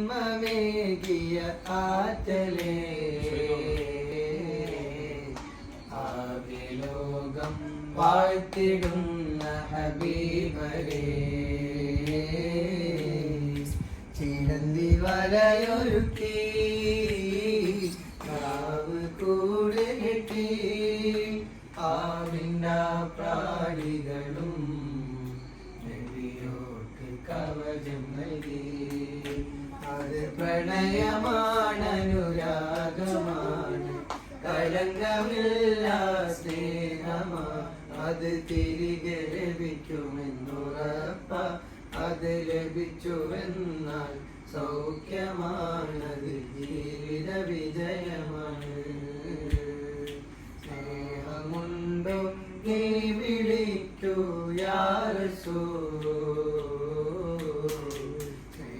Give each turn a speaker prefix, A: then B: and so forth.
A: ജന്മമേകിയ ആറ്റലേ. ആവിലോകം വാഴ്ത്തിടുന്ന ഹബീബരേ ചിരന്തി വരയൊരുക്കി കാവ് കൂടെ കിട്ടി ആവിന്ന പ്രാണികളും നൽകി അത് പ്രണയമാണ് അനുരാഗമാണ് കളങ്കമില്ല സ്നേഹമാ അത് തിരികെ ലഭിക്കുമെന്നുറപ്പ അത് ലഭിച്ചുവെന്നാൽ സൗഖ്യമാണത് ജീവിത വിജയമാണ്. സ്നേഹമുണ്ടോ നീ വിളിക്കൂ യാ റസൂൽ